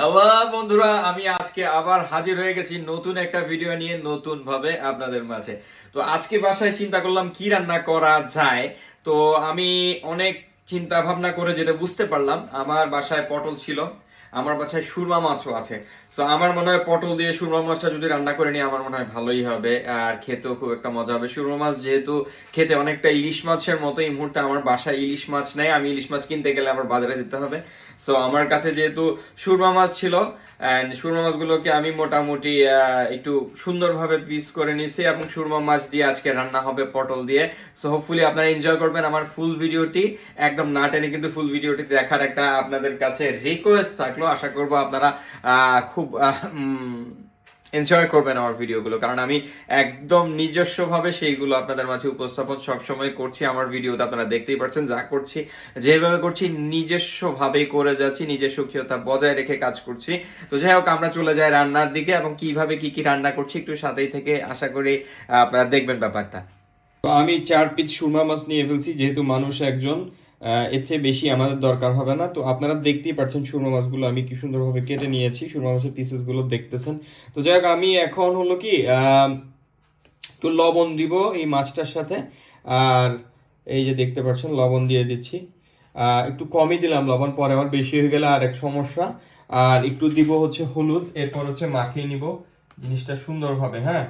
Hello বন্ধুরা, আমি আজকে আবার হাজির হয়ে গেছি নতুন একটা ভিডিও নিয়ে নতুন ভাবে আপনাদের মাঝে। তো আজকে বাসায় চিন্তা করলাম কি রান্না করা যায়। তো আমি অনেক চিন্তা ভাবনা করে যেটা বুঝতে পারলাম, আমার বাসায় পটল ছিল আমার বাসায় সুরমা মাছও আছে। তো আমার মনে হয় পটল দিয়ে সুরমা মাছটা যদি রান্না করে নিই, আমার মনে হয় ভালোই হবে। আর খেতেও খুব একটা মজা হবে। সুরমা মাছ যেহেতু খেতে অনেকটা ইলিশ মাছের মতো এই মুহূর্তে আমার বাসায় ইলিশ মাছ নেই। আমি ইলিশ মাছ কিনতে গেলে আমার বাজারে যেতে হবে। সো আমার কাছে যেহেতু সুরমা মাছ ছিল এন্ড সুরমা মাছগুলোকে আমি মোটামুটি একটু সুন্দরভাবে পিস করে নিয়েছি এবং সুরমা মাছ দিয়ে আজকে রান্না হবে পটল দিয়ে। সো হোপফুলি আপনারা এনজয় করবেন আমার ফুল ভিডিওটি একদম না টেনে কিন্তু ফুল ভিডিওটি দেখার একটা আপনাদের কাছে রিকোয়েস্ট থাকল আশা করব আপনারা খুব এনজয় করবেন আমার ভিডিওগুলো, কারণ আমি একদম নিজস্ব ভাবে সেইগুলো আপনাদের মাঝে উপস্থাপন সবসময় করছি, আমার ভিডিওতে আপনারা দেখতেই পাচ্ছেন, যা করছি, যেভাবে করছি নিজস্ব ভাবে করে যাচ্ছি, নিজের সক্রিয়তা বজায় রেখে কাজ করছি। তো যাই হোক, আমরা চলে যাই রান্নার দিকে, এবং কীভাবে কি কি রান্না করছি একটু সাথেই থেকে আশা করি আপনারা দেখবেন ব্যাপারটা। আমি চার পিস সুরমা মাছ নিয়ে ফেলছি, যেহেতু মানুষ একজন এর চেয়ে বেশি আমাদের দরকার হবে না। তো আপনারা দেখতেই পাচ্ছেন সুরমা মাছগুলো আমি কি সুন্দরভাবে কেটে নিয়েছি, সুরমা মাছের পিসেসগুলো দেখতেছেন। তো যাই আমি এখন হলো কি একটু লবণ দিব এই মাছটার সাথে। আর এই যে দেখতে পাচ্ছেন, লবণ দিয়ে দিচ্ছি। একটু কমই দিলাম লবণ, পরে আবার বেশি হয়ে গেলে আর এক সমস্যা। আর একটু দিব হচ্ছে হলুদ, এরপর হচ্ছে মাখিয়ে নিব। জিনিসটা সুন্দরভাবে হ্যাঁ?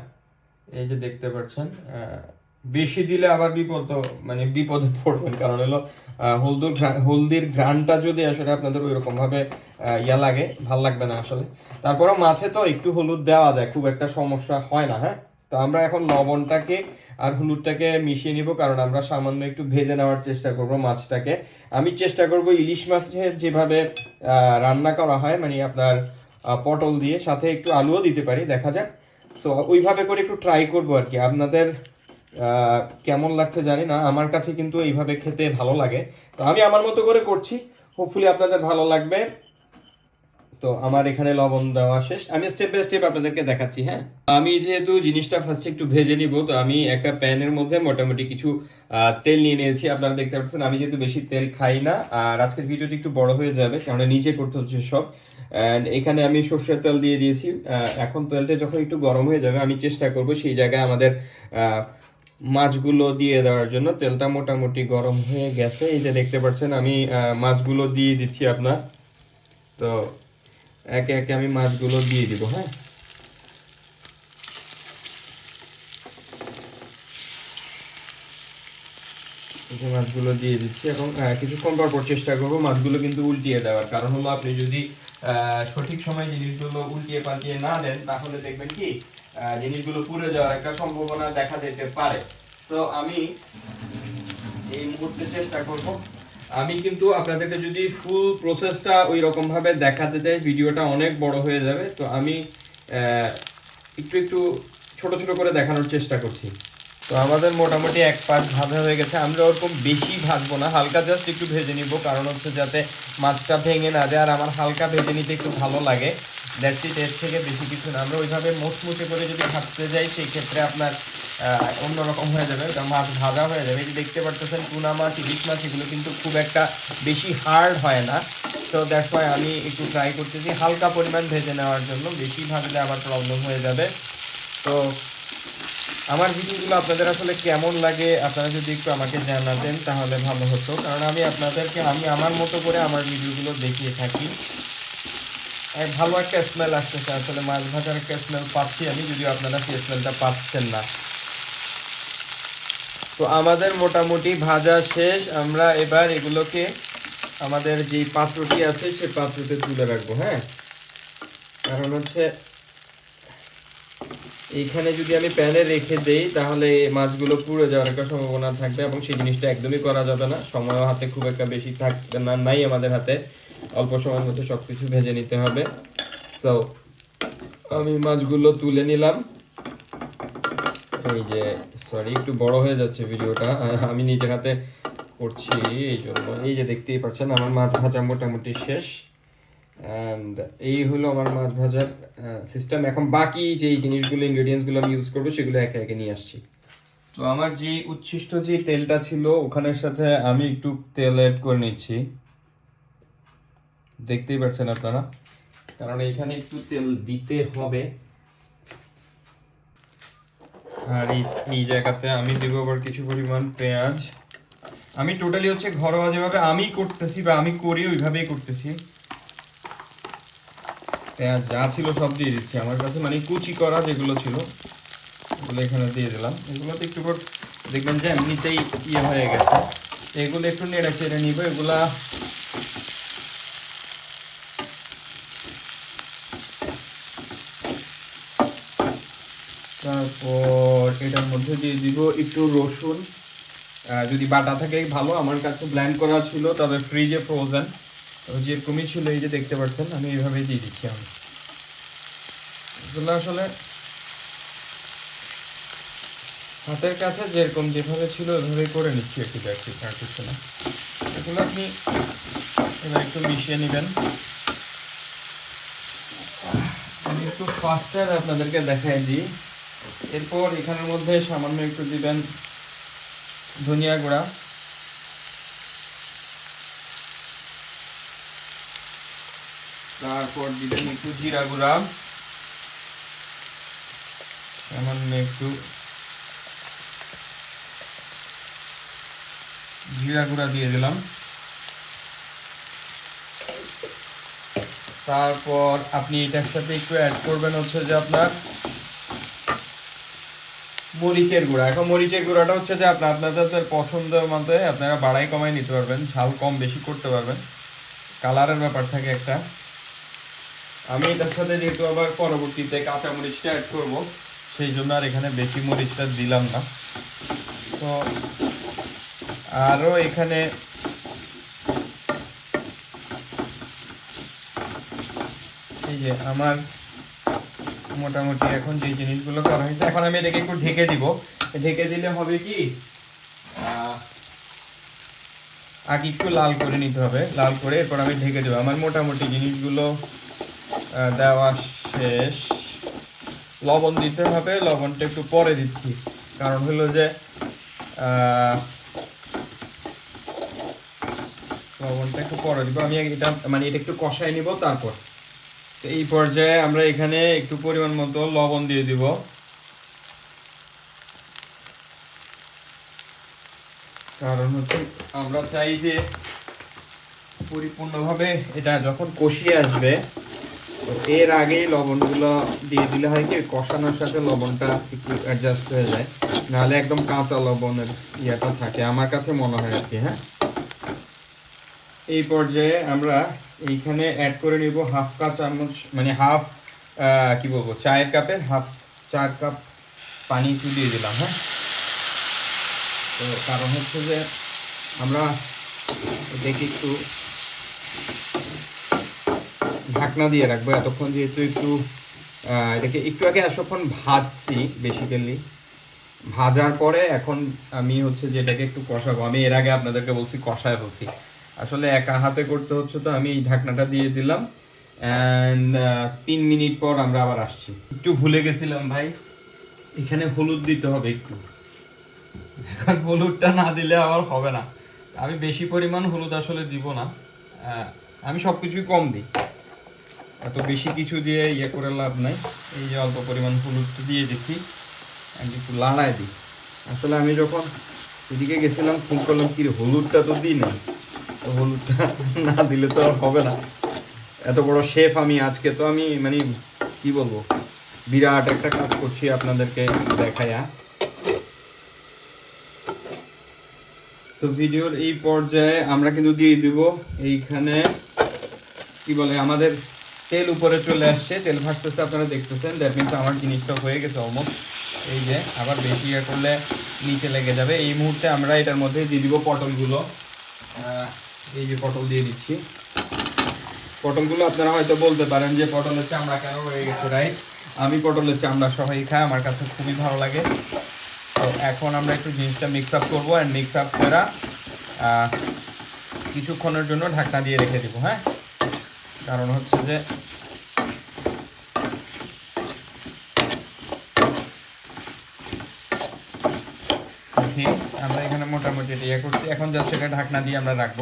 এই যে দেখতে পাচ্ছেন বেশি দিলে আবার বিপদ মানে বিপদে পড়বেন। কারণ হলো হলদুর হলদির ঘ্রাণটা যদি আসলে আপনাদের ওই ভাবে ইয়া লাগে, ভালো লাগবে না আসলে। তারপরে মাছে তো একটু হলুদ দেওয়া যায়, খুব একটা সমস্যা হয় না হ্যাঁ? তো আমরা এখন লবণটাকে আর হলুদটাকে মিশিয়ে নিব, কারণ আমরা সামান্য একটু ভেজে নেওয়ার চেষ্টা করব মাছটাকে। আমি চেষ্টা করব ইলিশ মাছের যেভাবে রান্না করা হয় মানে আপনার পটল দিয়ে, সাথে একটু আলুও দিতে পারি, দেখা যাক। সো ওইভাবে করে একটু ট্রাই করব আর কি। আপনাদের কেমন লাগছে জানি না। আমার কাছে কিন্তু এইভাবে খেতে ভালো লাগে। তো আমি আমার মতো করে করছি। হোপফুলি আপনাদের ভালো লাগবে। তো আমার এখানে লবণ দেওয়া শেষ। আমি স্টেপ বাই স্টেপ আপনাদেরকে দেখাচ্ছি হ্যাঁ? আমি যেহেতু জিনিসটা ফার্স্ট একটু ভেজে নিব, তো আমি একটা প্যানের মধ্যে মোটামুটি কিছু তেল নিয়ে নিয়েছি। আপনারা দেখতে পাচ্ছেন, আমি যেহেতু বেশি তেল খাই না, আর আজকের ভিডিওটি একটু বড় হয়ে যাবে কারণ নিচে করতে হচ্ছে সব। এন্ড এখানে আমি সর্ষের তেল দিয়ে দিয়েছি। এখন তেলটা যখন একটু গরম হয়ে যাবে, আমি চেষ্টা করব সেই জায়গায় আমাদের মাছগুলো দিয়ে দেওয়ার জন্য তেলটা মোটামুটি গরম হয়ে গেছে। এই যে দেখতে পাচ্ছেন, আমি মাছগুলো দিয়ে দিচ্ছি আপনার। তো একে একে আমি মাছগুলো দিয়ে দিব হ্যাঁ? মাছগুলো দিয়ে দিচ্ছি এবং কিছুক্ষণ পর চেষ্টা করব মাছগুলো কিন্তু উল্টিয়ে দেওয়ার। কারণ হলো আপনি যদি সঠিক সময় জিনিসগুলো উল্টিয়ে পাল্টিয়ে না দেন, তাহলে দেখবেন কি জিনিসগুলো পুড়ে যাওয়ার একটা সম্ভাবনা দেখা যেতে পারে। সো আমি এই মুহূর্তে চেষ্টা করব। আমি কিন্তু আপনাদেরকে যদি ফুল প্রসেসটা ওই রকম ভাবে দেখাতে চাই, ভিডিওটা অনেক বড় হয়ে যাবে, তো আমি একটু একটু ছোট ছোট করে দেখানোর চেষ্টা করছি। তো আমাদের মোটামুটি এক পাশ ভাজা হয়ে গেছে। আমরা ওরকম বেশি ভাজবো না, হালকা জাস্ট একটু ভেজে নিব, কারণ হচ্ছে যাতে মাছটা ভেঙে না যায়, আর আমার হালকা ভেজে নিতে একটু ভালো লাগে। দ্যাটস ইট থেকে বেশি কিছু না। আমরা ওইভাবে মুচমুচে করে যদি ভাজতে যাই সেই ক্ষেত্রে আপনার অন্যরকম হয়ে যাবে। মাছ ভাজা হয়ে যাবে। এই দেখতে পারতেছেন, টুনা মাছ, ইলিশ মাছ, এগুলো কিন্তু খুব একটা বেশি হার্ড হয় না। তো ওয়াই আমি একটু ট্রাই করতেছি হালকা পরিমাণ ভেজে নেওয়ার জন্য। বেশি ভাজলে আবার প্রবলেম হয়ে যাবে। তো আমার ভিডিওগুলো আপনাদের আসলে কেমন লাগে, আপনারা যদি একটু আমাকে জানাতেন, তাহলে ভালো হতো। কারণ আমি আপনাদেরকে, আমি আমার মতো করে আমার ভিডিওগুলো দেখিয়ে থাকি। ভালো একটা স্মেল আসতেছে। আসলে মাছ ভাজার একটা স্মেল পাচ্ছি আমি, যদিও আপনারা সেই স্মেলটা পাচ্ছেন না। তো আমাদের মোটামুটি ভাজা শেষ। আমরা এবার এগুলোকে, আমাদের যে পাত্রটি আছে সেই পাত্রতে তুলে রাখব হ্যাঁ? কারণ হচ্ছে, এইখানে যদি আমি প্যানে রেখে দেই, তাহলে মাছগুলো পুড়ে যাওয়ার একটা সম্ভাবনা থাকবে এবং সেই জিনিসটা একদমই করা যাবে না। সময় হাতে খুব একটা বেশি থাকবে না নাই আমাদের হাতে। অল্প সময়ের মধ্যে সবকিছু ভেজে নিতে হবে। সো আমি মাছগুলো তুলে নিলাম। এই যে সরি একটু বড় হয়ে যাচ্ছে ভিডিওটা। আমি নিজের হাতে করছি এই জন্য। এই যে দেখতেই পাচ্ছেন, আমার মাছ ভাজা মোটামুটি শেষ। অ্যান্ড এই হলো আমার মাছ ভাজার সিস্টেম এখন বাকি যে জিনিসগুলো ইনগ্রেডিয়েন্টসগুলো আমি ইউজ করব, সেগুলো একে একে নিয়ে আসছি। তো আমার যে উচ্ছিষ্ট যে তেলটা ছিল, ওখানের সাথে আমি একটু তেল অ্যাড করে নিচ্ছি। দেখতেই পাচ্ছেন আপনারা। কারণ এখানে একটু তেল দিতে হবে। আর এই জায়গাতে আমি আবার কিছু পরিমাণ পেঁয়াজ। আমি টোটালি হচ্ছে ঘরোয়া যেভাবে আমি করতেছি বা আমি করি, ওইভাবেই করতেছি। পেঁয়াজ যা ছিল সব দিয়ে দিচ্ছি। আমার কাছে মানে কুচি করা যেগুলো ছিল এগুলো এখানে দিয়ে দিলাম। এগুলোতে একটু দেখবেন যে এমনিতেই ইয়ে হয়ে গেছে। এগুলো একটু নেড়ে চেড়ে নিব। এগুলা তারপর এটার মধ্যে দিয়ে দিব একটু রসুন। যদি বাটা থাকে ভালো, আমার কাছে ব্ল্যান্ড করা ছিল, তবে ফ্রিজে ফ্রোজেন যেরকমই ছিল, এই যে দেখতে পাচ্ছেন, আমি এইভাবেই দিয়ে দিচ্ছি আমি। আসলে হাতের কাছে যেরকম যেভাবে ছিল ওইভাবে করে নিচ্ছি একটু দেখছি আর কিছু না। এগুলো আপনি এবার একটু মিশিয়ে নেবেন। আমি একটু ফাস্টার আপনাদেরকে দেখাই দিই। এরপর এখানের মধ্যে সামান্য একটু দিবেন ধনিয়া গুঁড়া। তারপর দিবেন একটু জিরা গুঁড়া। সামান্য একটু জিরা গুঁড়া দিয়ে দিলাম। তারপর আপনি এটার সাথে একটু অ্যাড করবেন হচ্ছে যে আপনার মরিচের গুঁড়া। এখন মরিচের গুঁড়াটা হচ্ছে যে আপনার আপনাদের পছন্দ মতো আপনারা বাড়াই কমাই নিতে পারবেন, ঝাল কম বেশি করতে পারবেন। কালারের ব্যাপার থাকে একটা। আমি এটার সাথে যেহেতু আবার পরবর্তীতে কাঁচা মরিচটা অ্যাড করব, সেই জন্য আর এখানে বেশি মরিচটা দিলাম না। তো আরও এখানে এই যে আমার মোটামুটি এখন যে জিনিসগুলো করা হয়েছে, এখন আমি এটাকে একটু ঢেকে দিব। ঢেকে দিলে হবে কি আগে একটু লাল করে নিতে হবে। লাল করে এরপর আমি ঢেকে দেবো। আমার মোটামুটি জিনিসগুলো দেওয়া শেষ। লবণ দিতে হবে, লবণটা একটু পরে দিচ্ছি। কারণ হলো যে লবণটা একটু পরে দিব। আমি এটা মানে এটা একটু কষাই নিব তারপর। তো এই পর্যায়ে আমরা এখানে একটু পরিমাণ মতো লবণ দিয়ে দিব। কারণ হচ্ছে আমরা চাই যে পরিপূর্ণভাবে এটা যখন কষিয়ে আসবে, তো এর আগেই লবণগুলো দিয়ে দিলে হয় কি, কষানোর সাথে লবণটা একটু অ্যাডজাস্ট হয়ে যায়। নাহলে একদম কাঁচা লবণের ইয়েটা থাকে, আমার কাছে মনে হয় আর কি হ্যাঁ? এই পর্যায়ে আমরা এইখানে অ্যাড করে নিব হাফ কা চামচ মানে হাফ কি বলব, চায়ের কাপের হাফ চার কাপ পানি একটু দিয়ে দিলাম হ্যাঁ? তো কারণ হচ্ছে যে আমরা এটাকে একটু ঢাকনা দিয়ে রাখব, এতক্ষণ যেহেতু একটু এটাকে একটু আগে এতক্ষণ ভাজছি বেসিক্যালি ভাজার পরে এখন আমি হচ্ছে যেটাকে একটু কষাবো। আমি এর আগে আপনাদেরকে বলছি, কষায় বলছি। আসলে একা হাতে করতে হচ্ছে তো, আমি এই ঢাকনাটা দিয়ে দিলাম। অ্যান্ড তিন মিনিট পর আমরা আবার আসছি। একটু ভুলে গেছিলাম ভাই, এখানে হলুদ দিতে হবে একটু। এখন হলুদটা না দিলে আবার হবে না। আমি বেশি পরিমাণ হলুদ আসলে দিব না। আমি সব কিছুই কম দিই। এত বেশি কিছু দিয়ে ইয়ে করে লাভ নাই। এই যে অল্প পরিমাণ হলুদ দিয়ে দিছি একটু লাড়াই দিই। আসলে আমি যখন এদিকে গেছিলাম ফোন করলাম, কি হলুদটা তো দিই না হলুদটা না দিলে তো আর হবে না। এত বড় শেফ আমি আজকে, তো আমি মানে কি বলব? বিরাট একটা কাজ করছি আপনাদেরকে দেখায়া তো ভিডিওর এই পর্যায়ে আমরা কিন্তু দিয়ে দিব এইখানে, কি বলে, আমাদের তেল উপরে চলে আসছে। তেল ভাসতেছে, আপনারা দেখতেছেন। দ্যাট মিনস আমার জিনিসটা হয়ে গেছে অলমোস্ট এই যে, আবার বেশি ইয়ে করলে নিচে লেগে যাবে। এই মুহূর্তে আমরা এটার মধ্যে দিয়ে দিব পটলগুলো। এই যে পটল দিয়ে দিচ্ছি। পটলগুলো আপনারা হয়তো বলতে পারেন যে পটলের চামড়া কেন হয়ে গেছে রাইট আমি পটলের চামড়া সবাই খাই, আমার কাছে খুবই ভালো লাগে। তো এখন আমরা একটু জিনিসটা মিক্স আপ করব অ্যান্ড মিক্স আপ করা কিছুক্ষণের জন্য ঢাকনা দিয়ে রেখে দেবো হ্যাঁ? কারণ হচ্ছে যে আমরা এখানে মোটামুটি ইয়ে করছি। এখন যা সেটা ঢাকনা দিয়ে আমরা রাখব।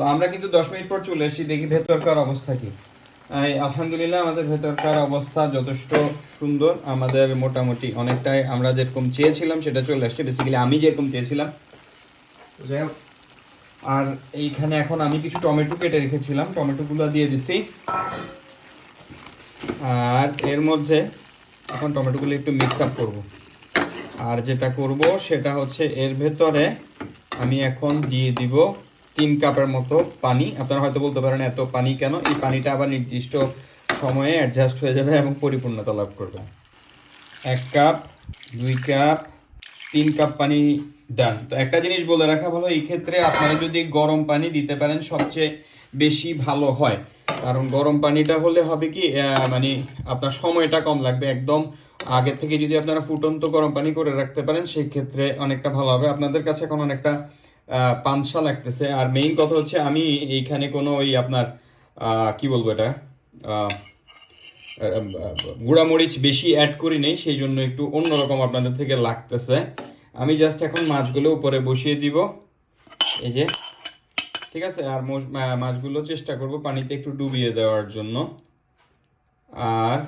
তো আমরা কিন্তু দশ মিনিট পর চলে এসেছি, দেখি ভেতরকার অবস্থা কি। আলহামদুলিল্লাহ আমাদের ভেতরকার অবস্থা যথেষ্ট সুন্দর, আমাদের মোটামুটি অনেকটাই আমরা যেরকম চেয়েছিলাম সেটা চলে আসছে। বেসিক্যালি আমি যেরকম চেয়েছিলাম। আর এইখানে এখন আমি কিছু টমেটো কেটে রেখেছিলাম, টমেটোগুলো দিয়ে দিছি। আর এর মধ্যে এখন টমেটোগুলো একটু মিক্স আপ করব। আর যেটা করব সেটা হচ্ছে এর ভেতরে আমি এখন দিয়ে দিব তিন কাপের মতো পানি। আপনারা হয়তো বলতে পারেন, এত পানি কেন? এই পানিটা আবার নির্দিষ্ট সময়ে অ্যাডজাস্ট হয়ে যাবে এবং পরিপূর্ণতা লাভ করবে। এক কাপ, দুই কাপ, তিন কাপ পানি ডান। তো একটা জিনিস বলে রাখা ভালো, এই ক্ষেত্রে আপনারা যদি গরম পানি দিতে পারেন, সবচেয়ে বেশি ভালো হয়। কারণ গরম পানিটা হলে হবে কি মানে আপনার সময়টা কম লাগবে। একদম আগে থেকে যদি আপনারা ফুটন্ত গরম পানি করে রাখতে পারেন সেই ক্ষেত্রে অনেকটা ভালো হবে। আপনাদের কাছে এখন অনেকটা পানসা লাগতেছে। আর মেইন কথা হচ্ছে আমি এইখানে কোনো ওই আপনার কি বলব এটা গুঁড়ামরিচ বেশি অ্যাড করি নেই, সেই জন্য একটু অন্যরকম আপনাদের থেকে লাগতেছে। আমি জাস্ট এখন মাছগুলো উপরে বসিয়ে দিব। এই যে, ঠিক আছে? আর মাছগুলো চেষ্টা করব পানিতে একটু ডুবিয়ে দেওয়ার জন্য। আর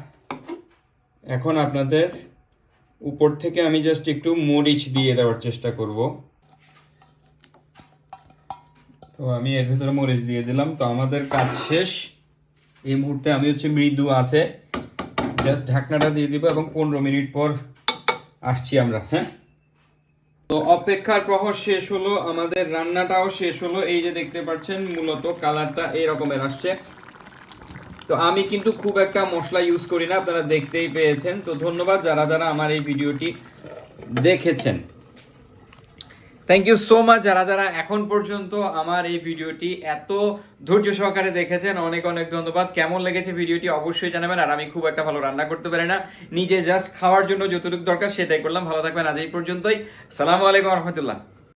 এখন আপনাদের উপর থেকে আমি জাস্ট একটু মরিচ দিয়ে দেওয়ার চেষ্টা করব। তো আমি এর ভিতরে মরিচ দিয়ে দিলাম। তো আমাদের কাজ শেষ। এই মুহূর্তে আমি হচ্ছে মৃদু আছে। জাস্ট ঢাকনাটা দিয়ে দিব এবং পনেরো মিনিট পর আসছি আমরা হ্যাঁ? তো অপেক্ষার প্রহর শেষ হলো, আমাদের রান্নাটাও শেষ হলো। এই যে দেখতে পাচ্ছেন, মূলত কালারটা এই রকমের আসছে। তো আমি কিন্তু খুব একটা মশলা ইউজ করি না, আপনারা দেখতেই পেয়েছেন। তো ধন্যবাদ যারা যারা আমার এই ভিডিওটি দেখেছেন। থ্যাংক ইউ সো মাচ যারা যারা এখন পর্যন্ত আমার এই ভিডিওটি এত ধৈর্য সহকারে দেখেছেন, অনেক অনেক ধন্যবাদ। কেমন লেগেছে ভিডিওটি অবশ্যই জানাবেন, আর আমি খুব একটা ভালো রান্না করতে পারি না। নিজে জাস্ট খাওয়ার জন্য যতটুকু দরকার সেটাই করলাম। ভালো থাকবেন, আজ এই পর্যন্তই। সালামু আলাইকুম রহমতুল্লাহ।